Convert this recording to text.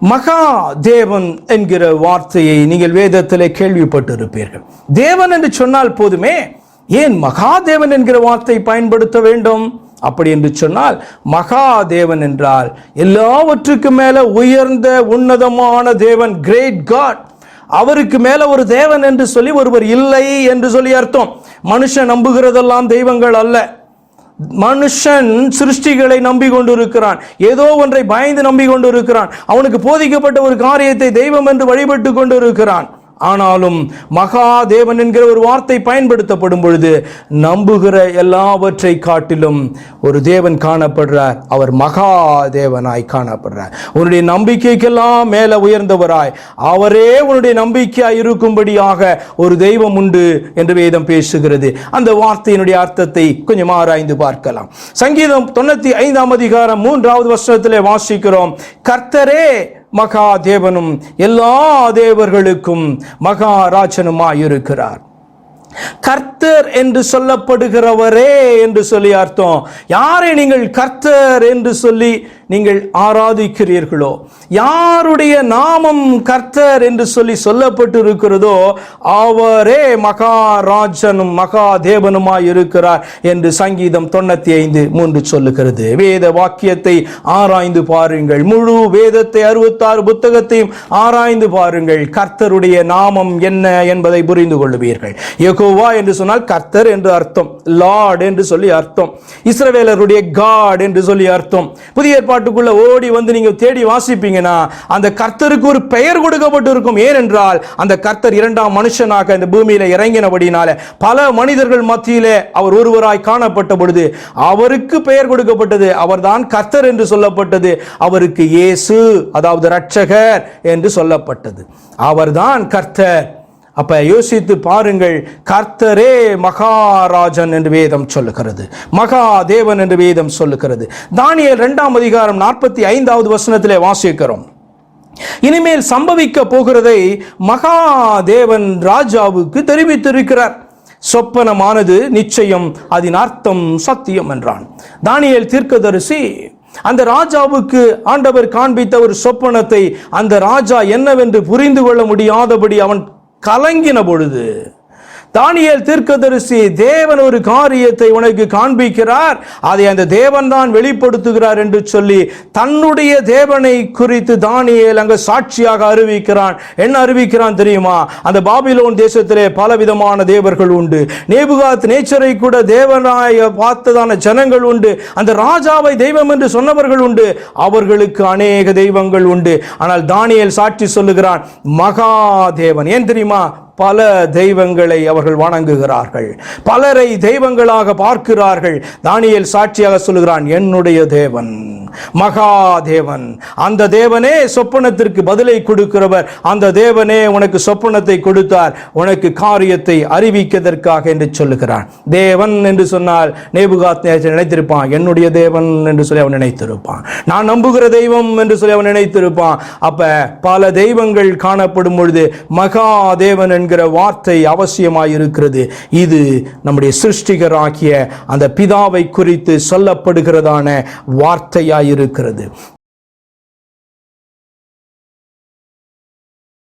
மகா தேவன் என்கிற வார்த்தையை நீங்கள் வேதத்திலே கேள்விப்பட்டிருப்பீர்கள். தேவன் என்று சொன்னால் போதுமே ஏன் மகாதேவன் என்கிற வார்த்தை பயன்படுத்த வேண்டும்? அப்படி என்று சொன்னால் மகாதேவன் என்றால் எல்லாவற்றுக்கும் மேல உயர்ந்த உன்னதமான தேவன் கிரேட் காட் அவருக்கு மேல ஒரு தேவன் என்று சொல்லி ஒருவர் இல்லை என்று சொல்லி அர்த்தம். மனுஷன் நம்புகிறதெல்லாம் தெய்வங்கள் அல்ல. மனுஷன் சிருஷ்டிகளை நம்பி கொண்டிருக்கிறான் ஏதோ ஒன்றை பயந்து நம்பி கொண்டிருக்கிறான் அவனுக்கு போதிக்கப்பட்ட ஒரு காரியத்தை தெய்வம் என்று வழிபட்டு கொண்டிருக்கிறான். ஆனாலும் மகாதேவன் என்கிற ஒரு வார்த்தை பயன்படுத்தப்படும் பொழுது நம்புகிற எல்லாவற்றை காட்டிலும் ஒரு தேவன் காணப்படுறார். அவர் மகாதேவனாய் காணப்படுறார். உன்னுடைய நம்பிக்கைக்கெல்லாம் மேல உயர்ந்தவராய். அவரே உன்னுடைய நம்பிக்கையாய் இருக்கும்படியாக ஒரு தெய்வம் உண்டு என்று வேதம் பேசுகிறது. அந்த வார்த்தையினுடைய அர்த்தத்தை கொஞ்சம் ஆராய்ந்து பார்க்கலாம். சங்கீதம் தொண்ணூத்தி ஐந்தாம் அதிகாரம் மூன்றாவது வருஷத்திலே வாசிக்கிறோம். கர்த்தரே மகாதேவனும் எல்லா தேவர்களுக்கும் மகாராஜனுமாயிருக்கிறார். கர்த்தர் என்று சொல்லப்படுகிறவரே என்று சொல்லி அர்த்தம். யாரை நீங்கள் கர்த்தர் என்று சொல்லி நீங்கள் ஆராதிக்கிறீர்களோ? யாருடைய நாமம் கர்த்தர் என்று சொல்லி சொல்லப்பட்டு இருக்கிறதோ அவரே மகாராஜனும் மகாதேவனுமாய் இருக்கிறார் என்று சங்கீதம் தொண்ணூத்தி ஐந்து மூன்று சொல்லுகிறது. வேத வாக்கியத்தை ஆராய்ந்து பாருங்கள். முழு வேதத்தை அறுபத்தாறு புத்தகத்தையும் ஆராய்ந்து பாருங்கள். கர்த்தருடைய நாமம் என்ன என்பதை புரிந்து கொள்ளுவீர்கள் யெகோவா என்று சொன்னால் கர்த்தர் என்று அர்த்தம் லார்ட் என்று சொல்லி அர்த்தம் இஸ்ரவேலருடைய காட் என்று சொல்லி அர்த்தம் புதிய ஏற்பாட்டுக்குள்ள ஓடி வந்து நீங்க தேடி வாசிப்பீங்கன்னா அந்த கர்த்தருக்கு ஒரு பெயர் கொடுக்கப்பட்டு இருக்கும் ஏனென்றால் அந்த கர்த்தர் இரண்டாம் மனுஷனாக இந்த பூமியில் இறங்கினபடினால பல மனிதர்கள் மத்தியிலே அவர் ஒருவராய் காணப்பட்ட பொழுது அவருக்கு பெயர் கொடுக்கப்பட்டது. அவர்தான் கர்த்தர் என்று சொல்லப்பட்டது. அவருக்கு இயேசு அதாவது ரட்சகர் என்று சொல்லப்பட்டது. அவர்தான் கர்த்தர். அப்ப யோசித்து பாருங்கள் கர்த்தரே மகாராஜன் என்று வேதம் சொல்லுகிறது. மகாதேவன் என்று வேதம் சொல்லுகிறது. தானியல் இரண்டாம் அதிகாரம் நாற்பத்தி ஐந்தாவது வசனத்திலே வாசிக்கிறோம். இனிமேல் சம்பவிக்க போகிறதை மகாதேவன் ராஜாவுக்கு தெரிவித்திருக்கிறார். சொப்பனமானது நிச்சயம் அதன் அர்த்தம் சத்தியம் என்றான். தானியல் தீர்க்கதரிசி அந்த ராஜாவுக்கு ஆண்டவர் காண்பித்த ஒரு சொப்பனத்தை அந்த ராஜா என்னவென்று புரிந்து கொள்ள முடியாதபடி அவன் கலங்கின பொழுது தானியல் தீர்க்கதரிசி தேவன் ஒரு காரியத்தை உனக்கு காண்பிக்கிறார். அதை அந்த தேவன் தான் வெளிப்படுத்துகிறார் என்று சொல்லி தன்னுடைய தேவனை குறித்து தானியல் அங்கு சாட்சியாக அறிவிக்கிறான். என்ன அறிவிக்கிறான் தெரியுமா? அந்த பாபிலோன் தேசத்திலே பலவிதமான தேவர்கள் உண்டு. நேபுகாத் நேச்சரை கூட தேவனாய பார்த்ததான ஜனங்கள் உண்டு. அந்த ராஜாவை தெய்வம் என்று சொன்னவர்கள் உண்டு. அவர்களுக்கு அநேக தெய்வங்கள் உண்டு. ஆனால் தானியேல் சாட்சி சொல்லுகிறான் மகாதேவன் ஏன் தெரியுமா? பல தெய்வங்களை அவர்கள் வணங்குகிறார்கள். பலரை தெய்வங்களாக பார்க்கிறார்கள். தானியல் சாட்சியாக சொல்லுகிறான் என்னுடைய தேவன். மகாதேவன். அந்த தேவனே சொப்பனத்திற்கு பதிலை கொடுக்கிறவர். அந்த தேவனே உனக்கு சொப்பனத்தை கொடுத்தார். உனக்கு காரியத்தை அறிவிக்கதற்காக என்று சொல்லுகிறான். தேவன் என்று சொன்னால் நேபுகாத் நினைத்திருப்பான். என்னுடைய தேவன் என்று சொல்லி அவன் நினைத்திருப்பான். நான் நம்புகிற தெய்வம் என்று சொல்லி அவன் நினைத்திருப்பான். அப்ப பல தெய்வங்கள் காணப்படும் பொழுது மகாதேவன் என்கிற வார்த்தை அவசியமாய் இருக்கிறது. இது நம்முடைய சிருஷ்டிகராகிய அந்த பிதாவை குறித்து சொல்லப்படுகிறதான வார்த்தையாய் இருக்கிறது.